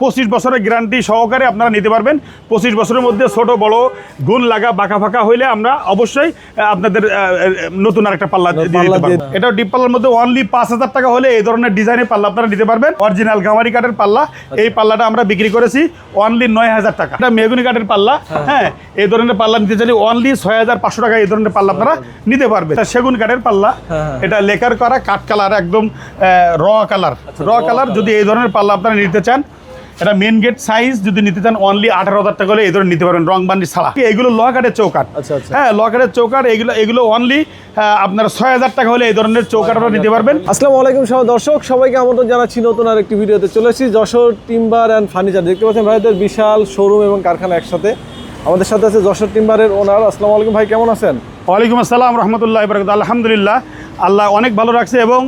পঁচিশ বছরের গ্যারান্টি সহকারে আপনারা নিতে পারবেন। পঁচিশ বছরের মধ্যে ছোট বড় গুণ লাগা বাঁকা ফাঁকা হইলে আমরা অবশ্যই আপনাদের নতুন আরেকটা পাল্লা দিয়ে দিতে পারব। এটা ডিপ পাল্লার মধ্যে অনলি পাঁচ হাজার টাকা হলে এই ধরনের ডিজাইনের পাল্লা আপনারা নিতে পারবেন। অরিজিনাল গামারি কাঠের পাল্লা। এই পাল্লাটা আমরা বিক্রি করেছি অনলি নয় হাজার টাকা। এটা মেগুনি কাঠের পাল্লা। হ্যাঁ। এই ধরনের পাল্লা নিতে চাইলে অনলি ছয় হাজার পাঁচশো টাকা এই ধরনের পাল্লা আপনারা নিতে পারবেন। সেগুন কাঠের পাল্লা। হ্যাঁ। এটা লেকার করা কাঠ কালার একদম র কালার র কালার যদি এই ধরনের পাল্লা আপনারা নিতে চান এটা মেন গেট সাইজ যদি নিতে চান অনলি আঠারো হাজার টাকা হলে এই ধরনের নিতে পারবেন রং বান্ডি ছাড়া। এগুলো লোহা কাঠের চৌকাঠ। আচ্ছা, আচ্ছা। হ্যাঁ লকারের চৌকাঠ এগুলো এগুলো অনলি আপনার ছয় হাজার টাকা হলে এই ধরনের চৌকাঠ আপনারা নিতে পারবেন। আসসালামু আলাইকুম সব দর্শক সবাইকে আমন্ত্রণ জানাচ্ছি নতুন আর একটি ভিডিওতে। চলে এসেছি যশোর টিম্বার অ্যান্ড ফার্নিচার দেখতে পাচ্ছেন ভাইদের বিশাল শোরুম এবং কারখানা একসাথে। আমাদের সাথে আছে যশোর টিম্বারের ওনার আসসালামু আলাইকুম ভাই কেমন আছেন? ওয়ালাইকুম আসসালাম রহমতুল্লাহ আলহামদুলিল্লাহ আল্লাহ অনেক ভালো রাখছে এবং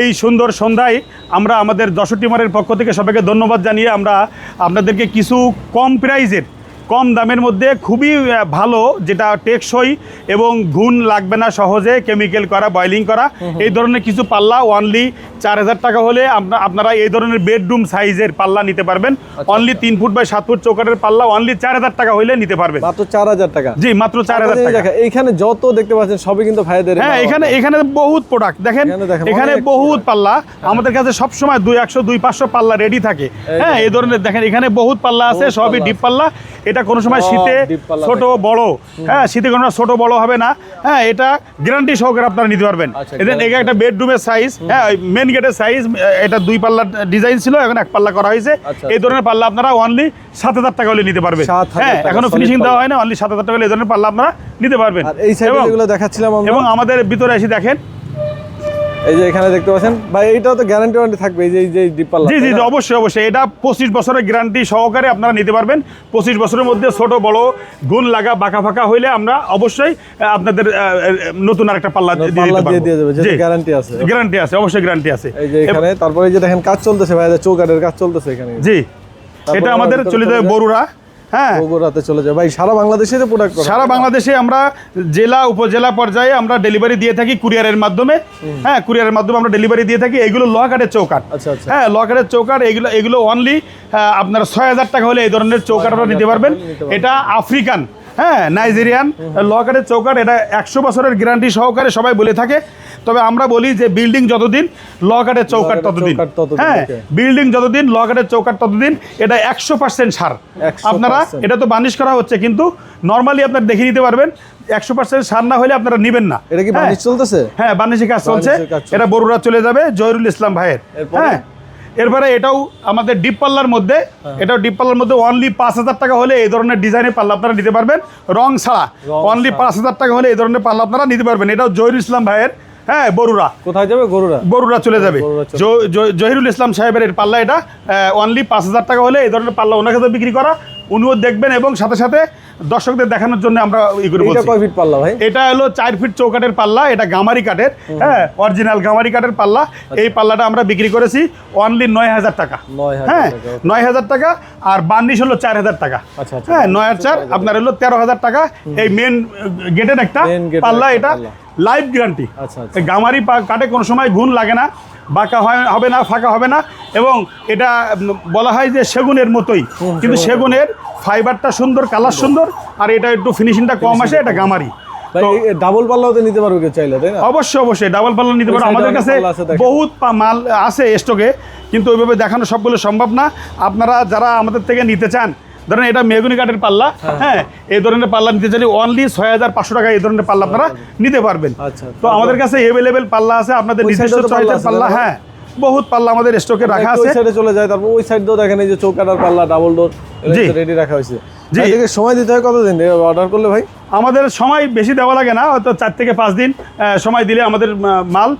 এই সুন্দর সন্ধ্যায় আমরা আমাদের দশটি মারের পক্ষ থেকে সবাইকে ধন্যবাদ জানিয়ে আমরা আপনাদেরকে কিছু কম প্রাইজের কম দামের মধ্যে খুবই ভালো যেটা টেকসই এবং গুণ লাগবে না সহজে কেমিক্যাল করা বয়লিং করা। এই ধরনের কিছু পাল্লা অনলি চার হাজার টাকা হলে আপনা- আপনারা এই ধরনের বেডরুম সাইজের পাল্লা নিতে পারবেন। অনলি তিন ফুট বাই সাত ফুট চৌকাটের পাল্লা অনলি চার হাজার টাকা হলে নিতে পারবেন। মাত্র চার হাজার টাকা? জি মাত্র চার হাজার টাকা। এখানে যত দেখতে পাচ্ছেন সবই কিন্তু ভাইদের হ্যাঁ এখানে এখানে বহুত প্রোডাক্ট দেখেন এখানে বহুত পাল্লা। আমাদের কাছে সব সময় দুই একশো দুই পাঁচশো পাল্লা রেডি থাকে। হ্যাঁ এই ধরনের দেখেন এখানে বহুত পাল্লা আছে সবই ডিপ পাল্লা। এটা কোনো সময় শীতে ছোট বড়। হ্যাঁ শীতে কোনো ছোট বড় হবে না। হ্যাঁ এটা গ্যারান্টি সহকারে আপনারা নিতে পারবেন। আচ্ছা, এদের এখানে একটা বেডরুমের সাইজ হ্যাঁ মেন গেটের সাইজ এটা দুই পাল্লা ডিজাইন ছিল এখন এক পাল্লা করা হয়েছে। আচ্ছা, এই ধরনের পাল্লা আপনারা অনলি সাত হাজার টাকা হলে নিতে পারবেন। 7,000 হ্যাঁ এখনও ফিনিশিং দেওয়া হয় না অনলি সাত হাজার টাকা হলে এই ধরনের পাল্লা আপনারা নিতে পারবেন। এবং আমাদের ভিতরে এসে দেখেন এই যে এখানে দেখতে পাচ্ছেন ভাই এইটাও তো গ্যারান্টি ওয়ারেন্টি থাকবে এই যে এই যে ডিপ জি জি অবশ্যই অবশ্যই। এটা পঁচিশ বছরের গ্যারান্টি সহকারে আপনারা নিতে পারবেন। পঁচিশ বছরের মধ্যে ছোট বড় গুণ লাগা বাঁকা ফাঁকা হইলে আমরা অবশ্যই আপনাদের নতুন আরেকটা পাল্লা দিয়ে দিয়ে দেবে যেটা গ্যারান্টি আছে। গ্যারান্টি আছে অবশ্যই গ্যারান্টি আছে। এই যে এখানে তারপরে যে দেখেন কাজ চলতেছে ভাইদের চৌকাটের কাজ চলতেছে এখানে। জি। এটা আমাদের চলে চলে যাবে বরুড়া। হ্যাঁ। বগুড়াতে চলে যায়। ভাই সারা বাংলাদেশে তো প্রোডাক্ট সারা বাংলাদেশে আমরা জেলা উপজেলা পর্যায়ে আমরা ডেলিভারি দিয়ে থাকি কুরিয়ারের মাধ্যমে। হ্যাঁ কুরিয়ারের মাধ্যমে আমরা ডেলিভারি দিয়ে থাকি। এগুলো লোহা চৌকাট আচ্ছা আচ্ছা। হ্যাঁ লকারের চৌকাট এগুলো এগুলো অনলি আপনার ছয় হাজার টাকা হলে এই ধরনের চৌকাট আপনারা নিতে পারবেন। এটা আফ্রিকান হ্যাঁ নাইজেরিয়ান লকারের চৌকাট এটা একশো বছরের গ্যারান্টি সহকারে সবাই বলে থাকে। তবে আমরা বলি যে বিল্ডিং যতদিন লকারের চৌকাট ততদিন। হ্যাঁ বিল্ডিং যতদিন লকারের চৌকাট ততদিন এটা একশো পার্সেন্ট সার। আপনারা এটা তো বানিশ করা হচ্ছে কিন্তু নর্মালি আপনার দেখে নিতে পারবেন একশো পার্সেন্ট সার না হলে আপনারা নেবেন না। এটা কি হ্যাঁ। বানিশ চলতেছে? হ্যাঁ বানিশি কাজ চলছে। বানিশের কাজ চলছে। এটা বরুড়া চলে যাবে জহিরুল ইসলাম ভাইয়ের। হ্যাঁ। এরপরে এটাও আমাদের ডিপ পাল্লার মধ্যে হ্যাঁ। এটাও ডিপ পাল্লার মধ্যে অনলি পাঁচ হাজার টাকা হলে এই ধরনের ডিজাইনের পাল্লা আপনারা নিতে পারবেন। রং ছাড়া অনলি পাঁচ হাজার টাকা হলে এই ধরনের পাল্লা আপনারা নিতে পারবেন। এটাও জহির ইসলাম ভাইয়ের হ্যাঁ বরুরা কোথায় যাবে? গরুরা বরুরা চলে যাবে। জহিরুল ইসলাম সাহেবের পাল্লা এটা অনলি পাঁচ হাজার টাকা হলে এই ধরনের পাল্লা ওনার কাছে বিক্রি করা। উনিও দেখবেন এবং সাথে সাথে দর্শকদের দেখানোর জন্য আমরা ই করে বলছি। কয় ফিট পাল্লা ভাই? এটা হলো চার ফিট চৌকাটের পাল্লা এটা গামারি কাঠের হ্যাঁ অরিজিনাল গামারি কাঠের পাল্লা। এই পাল্লাটা আমরা বিক্রি করেছি অনলি নয় হাজার টাকা। 9,000 হ্যাঁ. নয় হাজার টাকা আর বার্নিশ হলো চার হাজার টাকা। আচ্ছা, আচ্ছা। হ্যাঁ নয় আর চার আপনার হলো তেরো হাজার টাকা। এই মেন গেটের একটা পাল্লা এটা। লাইফ গ্যারান্টি আচ্ছা, আচ্ছা। গামারি কাঠে কোনো সময় গুণ লাগে না। বাঁকা হয় হবে না ফাঁকা হবে না। এবং এটা বলা হয় যে সেগুনের মতোই। কিন্তু সেগুনের ফাইবারটা সুন্দর কালার সুন্দর। আর এটা একটু ফিনিশিংটা কম আসে এটা গামারি। ডাবল পাল্লাও তো নিতে পারবে কেউ চাইলে তাই না? অবশ্যই অবশ্যই ডাবল পাল্লা নিতে পারো। আমাদের কাছে। বহুত মাল আছে স্টকে কিন্তু ওইভাবে দেখানো সবগুলো সম্ভব না। আপনারা যারা আমাদের থেকে নিতে চান ধরেন এটা মেগুনি কাঠের পাল্লা হ্যাঁ। এই ধরনের পাল্লা নিতে চাইলে অনলি ছয় হাজার পাঁচশো টাকা এই ধরনের পাল্লা আপনারা নিতে পারবেন। আচ্ছা, তো আমাদের কাছে এভেলেবেল পাল্লা আছে আপনাদের নিজস্ব পাল্লা চয়েসের পাল্লা হ্যাঁ বহুত পাল্লা আমাদের স্টকে রাখা আছে। চলে যায় তারপর ওই সাইড দিয়েও দেখেন এই যে চৌকাটার পাল্লা ডাবল ডোর। রেডি রাখা হয়েছে। জি। সময় দিতে হয় কতদিন? অর্ডার করলে ভাই? আমাদের সময় বেশি দেওয়া লাগে না হয়তো চার থেকে পাঁচ দিন সময় দিলে আমাদের মাল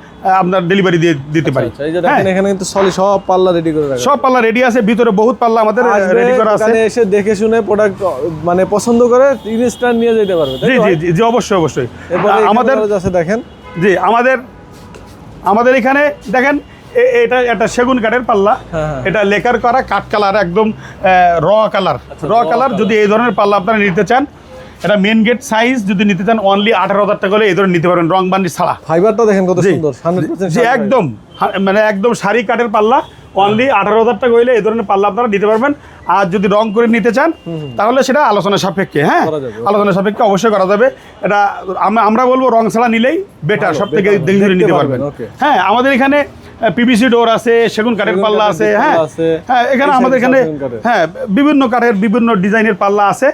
আপনার ডেলিভারি দিয়ে দিতে পারি। আচ্ছা হ্যাঁ। এখানে কিন্তু সলি সব পাল্লা রেডি করে রাখা সব পাল্লা রেডি আছে ভিতরে বহুত পাল্লা আমাদের রেডি করা আছে। এসে দেখে শুনে প্রোডাক্ট মানে পছন্দ করে ইনস্ট্যান্ট নিয়ে যেতে পারবে জি জি জি অবশ্যই অবশ্যই। আমাদের আমাদের আছে দেখেন। জি আমাদের আমাদের এখানে দেখেন এ- এটা একটা সেগুন কাঠের পাল্লা। হ্যাঁ, হ্যাঁ। এটা লেকার করা কাঠ কালার একদম র কালার। আচ্ছা, র কালার যদি এই ধরনের পাল্লা আপনারা নিতে চান এটা মেন গেট সাইজ যদি নিতে চান অনলি আঠারো হাজার টাকা হলে এই ধরনের নিতে পারবেন রং বান্ডি ছাড়া। ফাইবারটা দেখেন কত সুন্দর জি একদম। মানে একদম শাড়ি কাঠের পাল্লা অনলি আঠারো হাজার টাকা হইলে এই ধরনের পাল্লা আপনারা নিতে পারবেন। আর যদি রং করে নিতে চান তাহলে সেটা আলোচনা সাপেক্ষে হ্যাঁ? আলোচনা সাপেক্ষে অবশ্যই করা যাবে। এটা আমরা বলব রং ছাড়া নিলেই বেটার সব থেকে দেখে নিতে পারবেন হ্যাঁ আমাদের এখানে পিভিসি ডোর আছে সেগুন কাঠের পাল্লা আছে হ্যাঁ। হ্যাঁ এখানে আমাদের এখানে হ্যাঁ বিভিন্ন কাঠের বিভিন্ন ডিজাইনের পাল্লা আছে।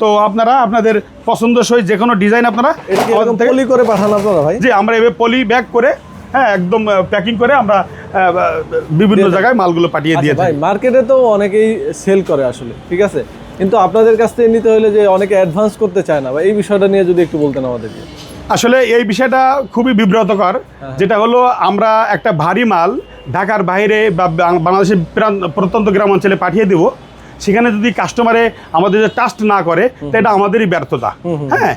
তো আপনারা আপনাদের পছন্দসই যে কোনো ডিজাইন আপনারা পলি করে পাঠান আপনারা ভাই? জি আমরা এভাবে পলি ব্যাগ করে হ্যাঁ একদম প্যাকিং করে আমরা বিভিন্ন জায়গায় মালগুলো পাঠিয়ে দিয়ে আচ্ছা ভাই মার্কেটে তো অনেকেই সেল করে আসলে ঠিক আছে? কিন্তু আপনাদের কাছ থেকে নিতে হলে যে অনেকে অ্যাডভান্স করতে চায় না বা এই বিষয়টা নিয়ে যদি একটু বলতেন আমাদেরকে। আসলে এই বিষয়টা খুবই বিব্রতকর হ্যাঁ। যেটা হলো আমরা একটা ভারী মাল ঢাকার বাইরে বা বাংলাদেশের প্রত্যন্ত গ্রাম অঞ্চলে পাঠিয়ে দেব। সেখানে যদি কাস্টমারে আমাদের যে ট্রাস্ট না করে তো এটা আমাদেরই ব্যর্থতা। হ্যাঁ?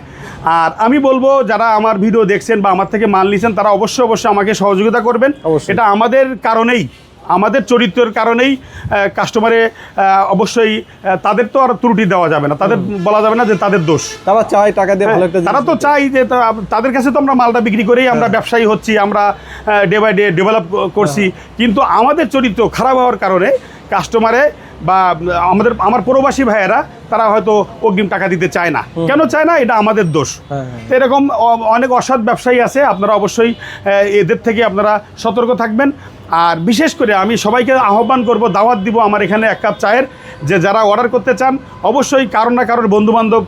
আর আমি বলব যারা আমার ভিডিও দেখছেন বা আমার থেকে মাল নিছেন তারা অবশ্যই অবশ্যই আমাকে সহযোগিতা করবেন। এটা আমাদের কারণেই। আমাদের চরিত্রের কারণেই কাস্টমারে অবশ্যই তাদের তো আর ত্রুটি দেওয়া যাবে না। তাদের বলা যাবে না যে তাদের দোষ। তারা চায় টাকা দিয়ে ভালো একটা হ্যাঁ, তারা তো। চাই যে তাদের কাছে তো আমরা মালটা বিক্রি করেই আমরা ব্যবসায়ী হচ্ছি আমরা ডে বাই ডে ডেভেলপ করছি। কিন্তু আমাদের চরিত্র খারাপ হওয়ার কারণে কাস্টমারে বা আমাদের আমার প্রবাসী ভাইয়েরা তারা হয়তো অগ্রিম টাকা দিতে চায় না। কেন চায় না? এটা আমাদের দোষ। হ্যাঁ, হ্যাঁ। এরকম অনেক অসৎ ব্যবসায়ী আছে। আপনারা অবশ্যই এদের থেকে আপনারা সতর্ক থাকবেন। আর বিশেষ করে আমি সবাইকে আহ্বান করব দাওয়াত দিব আমার এখানে এক কাপ চায়ের যে যারা অর্ডার করতে চান অবশ্যই কারোর না কারোর বন্ধু বান্ধব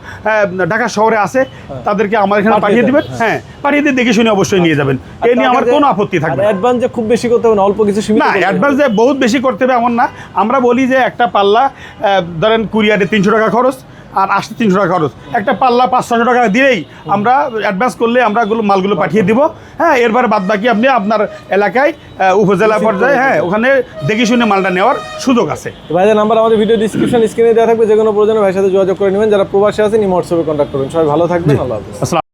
ঢাকা শহরে আছে তাদেরকে আমার এখানে পাঠিয়ে দেবেন। হ্যাঁ পাঠিয়ে দিয়ে দেখে শুনে অবশ্যই নিয়ে যাবেন। এ নিয়ে আমার কোনো আপত্তি থাকবে অ্যাডভান্স যে খুব বেশি করতে হবে না অল্প কিছু না অ্যাডভান্স যে বহুত বেশি করতে হবে এমন না। আমরা বলি যে একটা পাল্লা ধরেন কুরিয়ারে তিনশো টাকা খরচ আর আসতে তিনশো টাকা খরচ। একটা পাল্লা পাঁচ ছশো টাকা দিয়েই আমরা অ্যাডভান্স করলে আমরা গুলো মালগুলো পাঠিয়ে দিব। হ্যাঁ এরপরে বাদ বাকি আপনি আপনার এলাকায় উপজেলা পর্যায়ে হ্যাঁ ওখানে দেখে শুনে মালটা নেওয়ার সুযোগ আছে। ভাইদের নাম্বার আমাদের ভিডিও ডিসক্রিপশন স্ক্রিনে দেওয়া থাকবে যে কোনো প্রয়োজনে ভাইয়ের সাথে যোগাযোগ করে নেবেন। যারা প্রবাসী আছেন ইমোটসবে কন্ট্যাক্ট করবেন। সবাই ভালো থাকবেন আল্লাহ হাফেজ।